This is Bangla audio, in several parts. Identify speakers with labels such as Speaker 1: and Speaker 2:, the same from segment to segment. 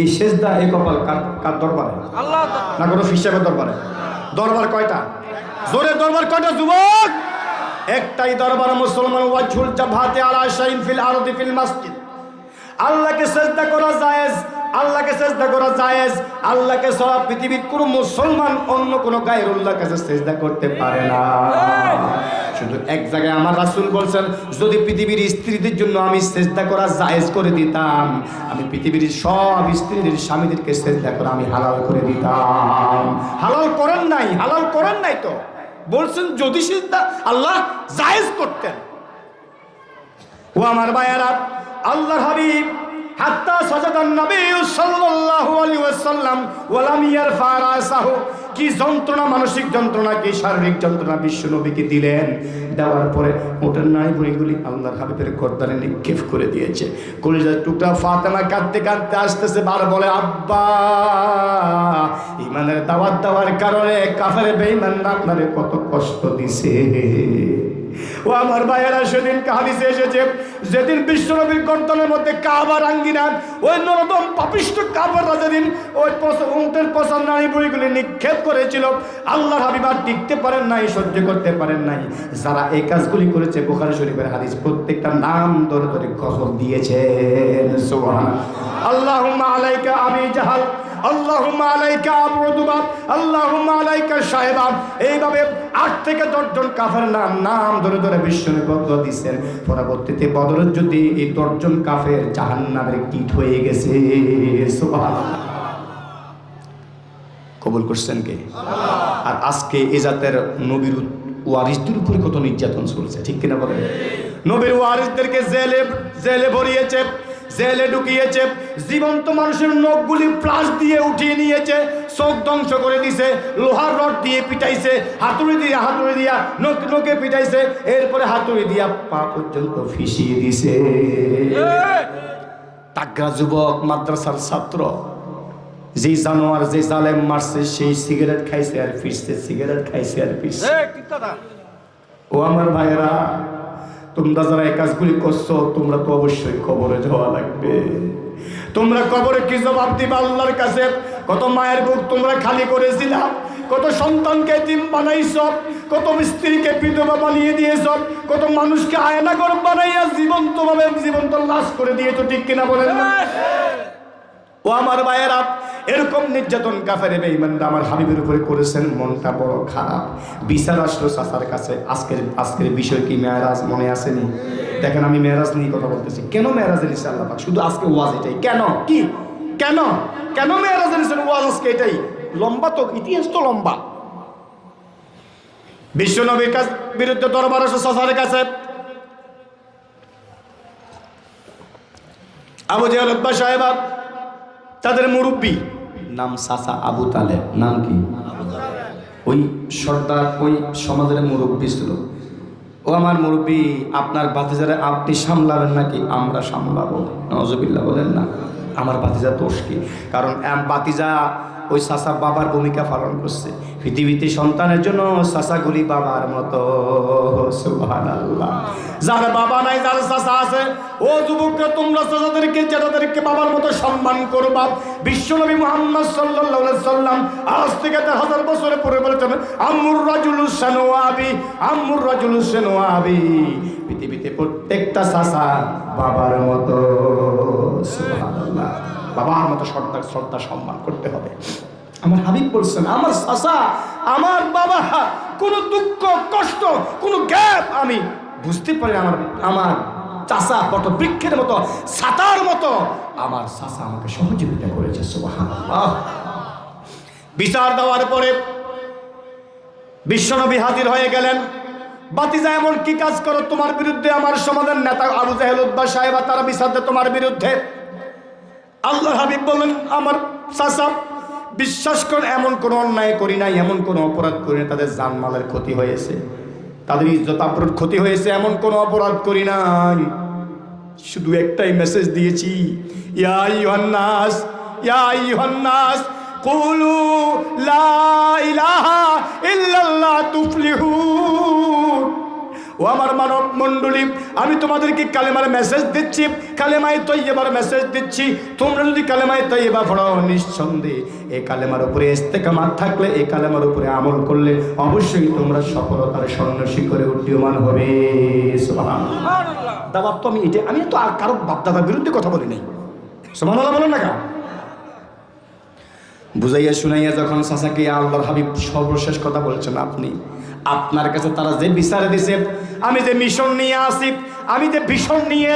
Speaker 1: এই সেজদা এই কপাল কার দরবারে?
Speaker 2: আল্লাহ
Speaker 1: না কোনো ফিসাবের দরবারে। দরবার কয়টা? জোরে দরবার কয়টা যুবক? একটাই দরবার মুসলমান ওয়াজহুল জাভাতে আলা শাইন ফিল আরদি ফিল মসজিদ। আল্লাহকে সেজদা করা জায়েজ আল্লাহকে সেজদা করা জায়েজ আল্লাহকে সব পৃথিবীর কোন মুসলমান অন্য কোন গায়রুল্লাহর কাছে সেজদা করতে পারে না। শুধু এক জায়গায় আমার রাসূল বলছেন, যদি পৃথিবীর স্ত্রীদের জন্য আমি চেষ্টা করা জায়েজ করে দিতাম, আমি পৃথিবীর সব স্ত্রীদের স্বামীদেরকে সেজদা করে আমি হালাল করে দিতাম। হালাল করেন নাই, হালাল করেন নাই তো। বলছেন, যদি সেজদা আল্লাহ জায়েজ করতেন। ও আমার ভাইয়ারা আল্লাহ হাবিব সাল্লাল্লাহু যন্ত্রণা, মানসিক যন্ত্রণা, কি শারীরিক যন্ত্রণা দিলেন। দেওয়ার পরে নিক্ষেপ করে দিয়েছে। কলিজার টুকরা ফাতেমা কাঁদতে কাঁদতে আসতেছে, বার বলে, আব্বা ইমানের দাওয়াত দেওয়ার কারণে কাফের বেঈমান আপনারে কত কষ্ট দিছে। ও আমার ভাইয়েরা সেদিন কাহাদিসে এসেছে যেদিন বিশ্বনবীর গর্দনের মধ্যে কাবার আঙ্গিনা ওই নরদম পাপিষ্ট কাবাররা যেদিন ওই উটের পশার নারী বইগুলি নিক্ষেপ করেছিল। আল্লাহ হাবিবার টিকতে পারেন নাই সহ্য করতে পারেন নাই। যারা এই কাজগুলি করেছে বোখারি শরীফের হাদিস প্রত্যেকটা নাম ধরে ধরে গজল দিয়েছেন। আল্লাহুম্মা আলাইকা আমি জাহাল আল্লাহুম্মা আলাইকা আবরুদুবাব আল্লাহুম্মা আলাইকা সাহেবাব এইভাবে আট থেকে দশজন কাফের নাম নাম ধরে ধরে বিশ্বনে বদল দিচ্ছেন পরবর্তীতে বদরের যদি এই দশজন কাফের জাহান্নামের কীট হয়ে গেছে সুবহানাল্লাহ। কবুল করছেন কে? আর আজকে এ জাতের নবীর ওয়ারিসদের উপরে কত নির্যাতন চলছে ঠিক কিনা বলেন? নবীর ওয়ারিসদেরকে জেলে জেলে ভরিয়েছে। জেলে ঢুকিয়েছে জীবন্ত মানুষের নখগুলি প্লাস দিয়ে উঠিয়ে নিয়েছে চোখ ধ্বংস করে দিছে লোহার রড দিয়ে পিটাইছে হাতুড়ি দিয়ে হাতুড়ি দিয়া নখ নখে পিটাইছে এরপরে হাতুড়ি দিয়া পা পর্যন্ত ফিসিয়ে দিছে। তাগরা যুবক মাদ্রাসার ছাত্র যে জানোয়ার যে জালেম মারছে সেই সিগারেট খাইছে আর ফিরছে সিগারেট খাইছে আর ফিরছে ও আমার ভাইয়েরা তোমরা যারা এই কাজগুলি করছ তোমরা তো অবশ্যই কবরে যাওয়া লাগবে। তোমরা কবরে কি জবাব দিবা আল্লাহর কাছে? কত মায়ের বুক তোমরা খালি করেছিলা? কত সন্তানকে দিন বানাইছ? কত স্ত্রীকে বিধবা বানিয়ে দিয়েছ? কত মানুষকে আয়না আয়নাগর বানাইয়া জীবন্ত ভাবে জীবন্ত লাশ করে দিয়েছ ঠিক কিনা বলেন না? ও আমার ভাইয়েরা এরকম নির্যাতন কাফের বেঈমানরা আমার হাবিবের উপরে করেছেন, মনটা বড় খারাপ। বিচার আসলো চাচার কাছে। আজকের আজকের বিষয় কি মেয়ারাজ মনে আসেনি? দেখেন আমি মেয়ারাজ নিয়ে কথা বলতেছি। কেন মেয়ারাজ এনেছে আল্লাহ? শুধু আজকে ওয়াজ এটাই। কেন? কি? কেন? কেন মেয়ারাজ এনেছেন ওয়াজ আজকে এটাই? লম্বা তো, ইতিহাস তো লম্বা। বিশ্ব নবীর কাছ বিরুদ্ধে দরবার আসো কাছে। আবু জাহেল সাহেবা, তাদের মুরব্বী। নাম সাসা আবু তালেব। নাম কি? ওই সর্দার, ওই সমাজের মুরব্বী ছিল। ও আমার মুরব্বী, আপনার বাতিজারে আপনি সামলাবেন নাকি আমরা সামলাবো? নজবিল্লা বলেন না। আমার বাতিজা দোষ কি? কারণ বাতিজা ওই সাসা বাবার ভূমিকা পালন করছে। পৃথিবীতে সন্তানের জন্য সাসাগুলি বাবার মতো। যার বাবা নাই যার চাচা আছে। ও যুবকরা তোমরা চাচাদেরকে জেঠাদেরকে বাবার মতো সম্মান করবা। বিশ্বনবী মুহাম্মদ আলাইহি সাল্লাম আজ থেকে দেড় হাজার বছরে পরে বলেছেন আম্মুর রাজুল সানোয়াবি আম্মুর রাজুল সানোয়াবি পৃথিবীতে প্রত্যেকটা চাচা বাবার মতো। বাবার মতো শ্রদ্ধা শ্রদ্ধা সম্মান করতে হবে। আমার হাবিব বলছেন, আমার চাচা, আমার বাবা, কোনো দুঃখ, কষ্ট, কোনো গ্যাপ আমি বুঝতে পারি আমার আমার চাষা বট বৃক্ষের মতো, ছাতার মতো, আমার চাষা আমাকে সহযোগিতা করেছে বিচার দেওয়ার পরে বিশ্বনবী হাজির হয়ে গেলেন। বাতিজা, এমন কি কাজ করো তোমার বিরুদ্ধে? আমার সমাধান নেতা আবু জাহেল উদ্বা সাহেবা তারা বিচার তোমার বিরুদ্ধে। আল্লাহ হাবিব বললেন, আমার চাষা বিশ্বাস করে, এমন কোনো অন্যায় করি নাই, এমন কোনো অপরাধ করি না তাদের জানমালের ক্ষতি হয়েছে। তাদের ইজ্জত আপরোধ ক্ষতি হয়েছে, এমন কোনো অপরাধ করি নাই। শুধু একটাই মেসেজ দিয়েছি ইয়াই হন্নাস ইয়াই হন্নাস কুলু লা ইলাহা ইল্লাল্লাহ তুফলিহুন ও আমার মানব মণ্ডলী, আমি তোমাদেরকে কালেমার মেসেজ দিচ্ছি, কালেমায় তৈবার মেসেজ দিচ্ছি। তোমরা যদি কালেমায় তৈবা পড়াও নিঃসন্দেহে, এই কালেমার উপরে ইস্তেকামাত থাকলে, এই কালেমার উপরে আমল করলে অবশ্যই তোমরা সফলতার সন্ন্যাসী করে উড্ডীয়মান হবে। দাবাত তো আমি এটা, আমি তো আর কারও বাপদাদার বিরুদ্ধে কথা বলি নাই। সমান বলেন না কেন? বুঝাইয়া শুনাইয়া যখন চাচাকে আল্লাহর হাবিব সর্বশেষ কথা বলছেন আপনি, আপনার কাছে তারা যে বিচারে দিছে আমি যে মিশন নিয়ে আসি, আমি যে ভীষণ নিয়ে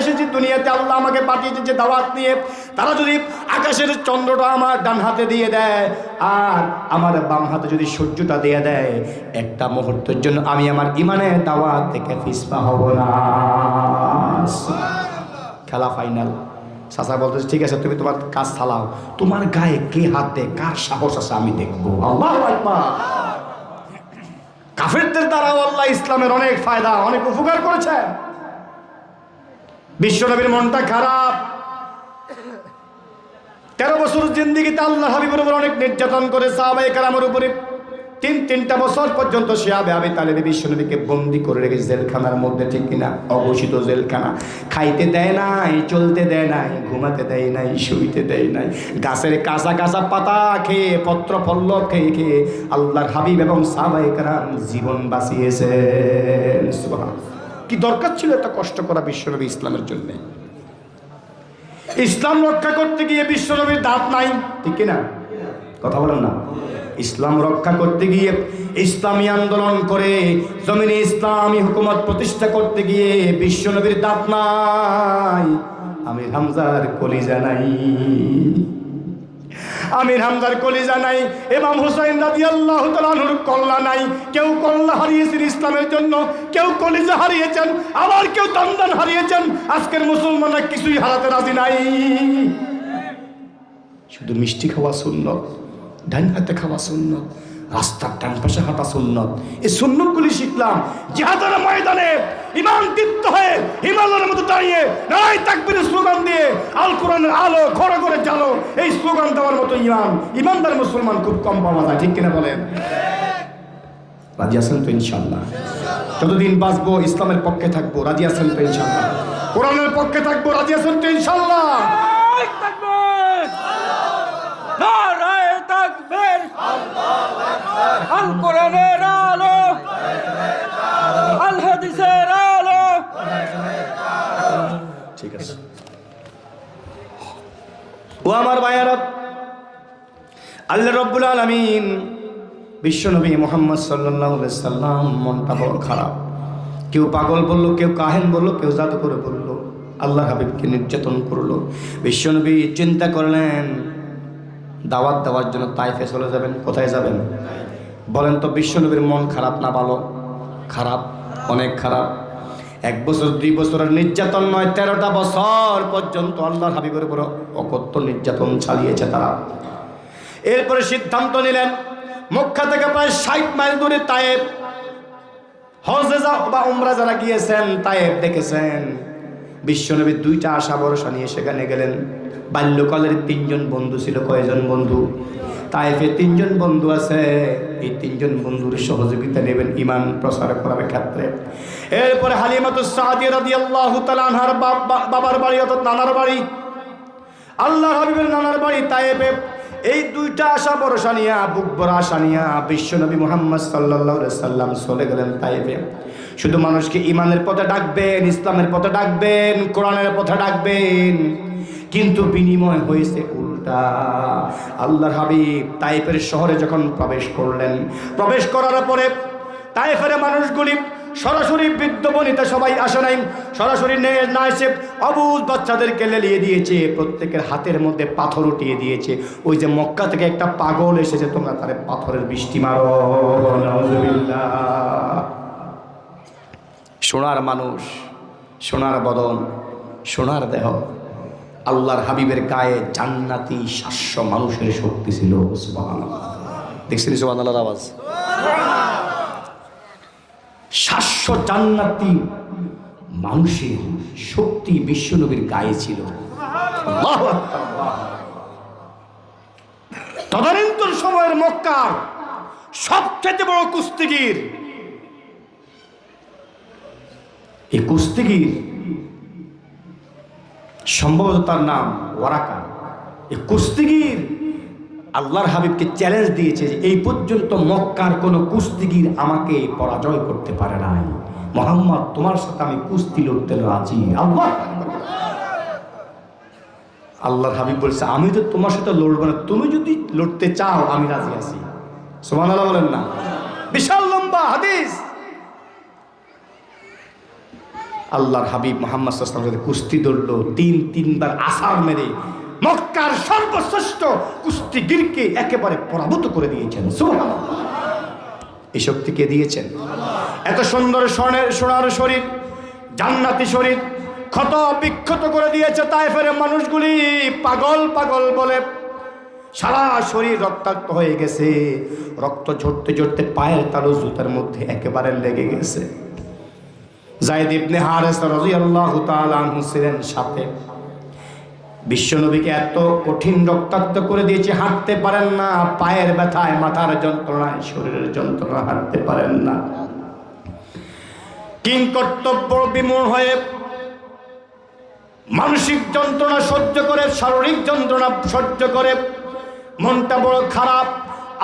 Speaker 1: এসেছি দুনিয়াতে, আল্লাহ আমাকে পাঠিয়েছে যে দাওয়াত নিয়ে। তারা যদি আকাশের চন্দ্রটা আমার ডান হাতে দিয়ে দেয়, আর আমার বাম হাতে যদি সূর্যটা দিয়ে দেয়, একটা মুহূর্তের জন্য আমি আমার ইমানে দাওয়াত থেকে ফিসপা হব না। খেলা ফাইনাল চাচা বলতেছে, ঠিক আছে, তুমি তোমার কাজ চালাও। তোমার গায়ে কে হাত কার সাহস আছে আমি দেখব? আল্লাহু। কাফেরদের দ্বারাও আল্লাহ ইসলামের অনেক ফায়দা, অনেক উপকার করেছে বিশ্বনবীর মনটা খারাপ। তেরো বছর জিন্দিগিতে আল্লাহ হাবিবের উপর অনেক নির্যাতন করে সাহাবাই কারামের উপরে তিন, তিনটা বছর পর্যন্ত সে আবে আবে তালেবে বিশ্বনবীকে বন্দি করে রেখেছে জেলখানার মধ্যে, ঠিক কিনা? অঘোষিত জেলখানা। খাইতে দেয় নাই, চলতে দেয় নাই, ঘুমাতে দেয় নাই, শুইতে দেয় নাই। গাছের কাঁচা কাঁচা পাতা খেয়ে, পত্র পল্লব খেয়ে খেয়ে আল্লাহর হাবিব এবং সাহাবাই কারাম জীবন বাঁচিয়েছে কি দরকার ছিল এত কষ্ট করা বিশ্বনবী ইসলামের জন্যে? ইসলাম রক্ষা করতে গিয়ে বিশ্বনবীর দাঁত নাই, ঠিক না কথা বলেন না। ইসলাম রক্ষা করতে গিয়ে, ইসলামী আন্দোলন করে, জমিনে ইসলামী হুকুমত প্রতিষ্ঠা করতে গিয়ে বিশ্বনবীর দাঁত নাই। আমির হামজার কলিজা নাই। আমির হামজার কলিজা নাই। ইমাম হুসাইন রাজি আল্লাহ তালানুর কল্লা নাই। কেউ কল্লা হারিয়েছেন ইসলামের জন্য, কেউ কলিজা হারিয়েছেন, আবার কেউ তন্দান হারিয়েছেন। আজকের মুসলমানরা কিছুই হারাতে রাজি নাই। শুধু মিষ্টি খাওয়া সুন্নত। ডান হাতে খাওয়া সুন্নত, রাস্তার ডান পাশে হাঁটা সুন্নত। এই সুন্নতগুলি শিখলাম জিহাদের ময়দানে ইমান দীপ্ত হয়ে হিমালয়ের মতো দাঁড়িয়ে নারাই তাকবীরের স্লোগান দিয়ে আল কোরআনের আলো খড়া করে জালো এই স্লোগান দেওয়ার মতো ইমান ইমানদার মুসলমান খুব কম পাওয়া যায়, ঠিক কিনা বলেন? রাজি আছেন তো ইনশাল্লাহ যতদিন বাঁচবো, ইসলামের পক্ষে থাকব, রাজি আছেন তো ইনশাল্লাহ কোরআনের পক্ষে থাকব, রাজি আছেন তো ইনশাল্লাহ
Speaker 2: নারায়ে তাকবীর নারায়ে তাকবীর আল কোরআনের আলো, আল হাদিসের আলো।
Speaker 1: ঠিক আছে। ও আমার ভাইয়ারা আল্লাহ রব্বুল আলমিন বিশ্বনবী মোহাম্মদ সাল্লাহ সাল্লাম মনটা বড় খারাপ। কেউ পাগল বলল, কেউ কাহেন বলল, কেউ জাদু করে বলল আল্লাহ হাবিবকে নির্যাতন করল। বিশ্বনবী চিন্তা করলেন দাওয়াত দেওয়ার জন্য তাইফে চলে যাবেন, কোথায় যাবেন? বলেন তো, বিশ্বনবীর মন খারাপ না ভালো? খারাপ, অনেক খারাপ। এক বছর, দুই বছরের নির্যাতন নয়, তেরোটা বছর পর্যন্ত আল্লাহ হাবিবের উপর অকথ্য নির্যাতন চালিয়েছে তারা। এরপরে সিদ্ধান্ত নিলেন মক্কা থেকে প্রায় ষাট মাইল দূরে তায়েব হজে যা বা উমরা যারা গিয়েছেন তায়েব দেখেছেন। বিশ্বনবীর দুইটা আশা ভরসা নিয়ে সেখানে গেলেন। বাল্যকালের তিনজন বন্ধু ছিল কয়জন বন্ধু? তাইফে তিনজন বন্ধু আছে। এই তিনজন বন্ধুর সহযোগিতা নেবেন ইমান প্রসার করার ক্ষেত্রে। এরপরে বাবার বাড়ি অর্থাৎ নানার বাড়ি। আল্লাহ হাবিবের নানার বাড়ি তাইবে এই দুইটা আশা ভরসা নিয়া, বুক ভরা আশা নিয়া বিশ্বনবী মোহাম্মদ সাল্লাহ সাল্লাম চলে গেলেন তাইবে শুধু মানুষকে ইমানের পথে ডাকবেন, ইসলামের পথে ডাকবেন, কোরআনের পথে ডাকবেন। কিন্তু বিনিময় হয়েছে উল্টা। আল্লাহর হাবিব তাইফের শহরে যখন প্রবেশ করলেন, প্রবেশ করার পরে তাইফের মানুষগুলি সরাসরি বৃদ্ধ বনিতা সবাই আসে নাই, সরাসরি নে- এসে অবুজ বাচ্চাদেরকে লেলিয়ে দিয়েছে, প্রত্যেকের হাতের মধ্যে পাথর উঠিয়ে দিয়েছে। ওই যে মক্কা থেকে একটা পাগল এসেছে, তোমরা তারে পাথরের বৃষ্টি মারো। সোনার মানুষ, সোনার বদন, সোনার দেহ। আল্লাহর হাবিবের গায়ে জান্নাতি শাস্য মানুষের শক্তি ছিল, সুবহানাল্লাহ। দেখছেন সুবাহ আওয়াজ? শাস্য জান্নাতি মানুষের শক্তি বিশ্বনবীর গায়ে ছিল। তদানীন্তন সময়ের মক্কার সবচেয়ে বড় কুস্তিগির এই কুস্তিগির সম্ভবত তার নাম ওয়ারাকা। এই কুস্তিগির আল্লাহর হাবিবকে চ্যালেঞ্জ দিয়েছে যে এই পর্যন্ত মক্কার কোনো কুস্তিগির আমাকে পরাজয় করতে পারে নাই। মোহাম্মদ, তোমার সাথে আমি কুস্তি লড়তে রাজি। আল্লাহ আল্লাহর হাবিব বলছে, আমি তো তোমার সাথে লড়বো না। তুমি যদি লড়তে চাও, আমি রাজি আছি। সোমান আল্লাহ বলেন না। বিশাল লম্বা হাদিস। আল্লাহর হাবিব মোহাম্মদ সাল্লামের সাথে কুস্তি দৌড়ল তিন, তিনবার আসার মেরে মক্কার সর্বশ্রেষ্ঠ কুস্তিগিরকে একেবারে পরাভূত করে দিয়েছেন। এই শক্তি কে দিয়েছেন? এত সুন্দর স্বর্ণের সোনার শরীর, জান্নাতি শরীর, ক্ষত বিক্ষত করে দিয়েছে তাই ফেরে মানুষগুলি। পাগল পাগল বলে সারা শরীর রক্তাক্ত হয়ে গেছে। রক্ত ঝরতে ঝরতে পায়ের তালু জুতার মধ্যে একেবারে লেগে গেছে। জায়দ ইবনে হারেস রাদিয়াল্লাহু তাআলা আনহু ছিলেন সাথে। বিশ্বনবীকে এত কঠিন রক্তাক্ত করে দিয়েছে, হাঁটতে পারেন না, পায়ের ব্যথায়, মাথার যন্ত্রণায়, শরীরের যন্ত্রণা হাঁটতে পারেন না। কিং কর্তব্য বিমূঢ় হয়ে মানসিক যন্ত্রণা সহ্য করে, শারীরিক যন্ত্রণা সহ্য করে, মনটা বড় খারাপ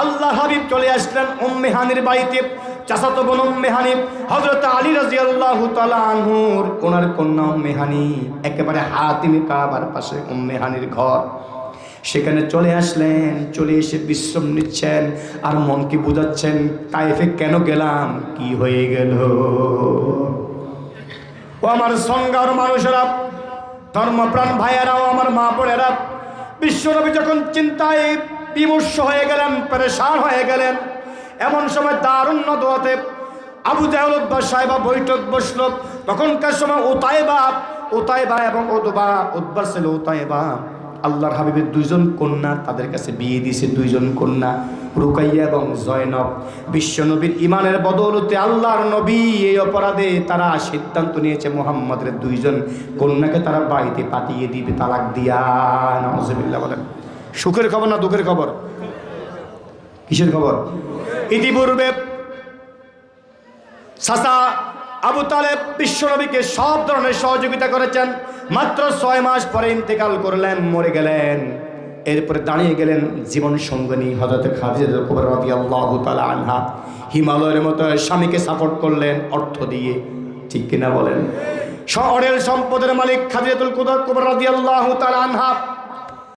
Speaker 1: আল্লাহ হাবিব চলে আসলেন উম্মে হানির বাড়িতে। চাচাতো বোন উম্মে হানি হযরত আলী রাদিয়াল্লাহু তাআলা আনহুর, ওনার কন্যা উম্মে হানি একেবারে হাতিমে কাবার পাশে উম্মে হানির ঘর। সেখানে চলে আসলেন, চলে এসে বিশ্রাম নিচ্ছেন, আর মনকে বোঝাচ্ছেন, তাইফে কেন গেলাম? কি হয়ে গেল? ও আমার সঙ্গার মানুষেরা, ধর্মপ্রাণ ভাইয়েরাও, আমার মা বোনেরা, বিশ্বনবী যখন চিন্তায় বিমর্ষ হয়ে গেলেন, পরেশান হয়ে গেলেন। এমন সময় দারুণ দোয়াতে আবু জাহলুদ্বা সাহেবা বৈঠক বসল। তখনকার সময় ওতাইবা ওতাইবা এবং ওদবা উদ্বার ছিল ওতাইবা আল্লাহর হাবিবের দুইজন কন্যা, তাদের কাছে বিয়ে দিয়েছে দুইজন কন্যা, রুকাইয়া এবং জয়নব। বিশ্বনবীর ইমানের বদৌলতে আল্লাহর নবী এই অপরাধে তারা সিদ্ধান্ত নিয়েছে, মোহাম্মদের দুইজন কন্যাকে তারা বাড়িতে পাঠিয়ে দিবে, তালাক দিয়া। নজবিল্লা বলেন। সুখের খবর না দুঃখের খবর? কিসের খবর? ইতিপূর্বে সাসা আবু তালেব বিশ্বনবীকে সব ধরনের সহযোগিতা করেছেন। মাত্র ছয় মাস পরে ইন্তেকাল করলেন, মরে গেলেন। এরপরে দাঁড়িয়ে গেলেন জীবন সঙ্গিনী হজরত তাআলা আনহা। হিমালয়ের মতো স্বামীকে সাপোর্ট করলেন, অর্থ দিয়ে। ঠিক কিনা বলেন? শহরের সম্পদের মালিক খাদিজাতুল কুদর কুবর রাদিয়াল্লাহু তাআলা আনহা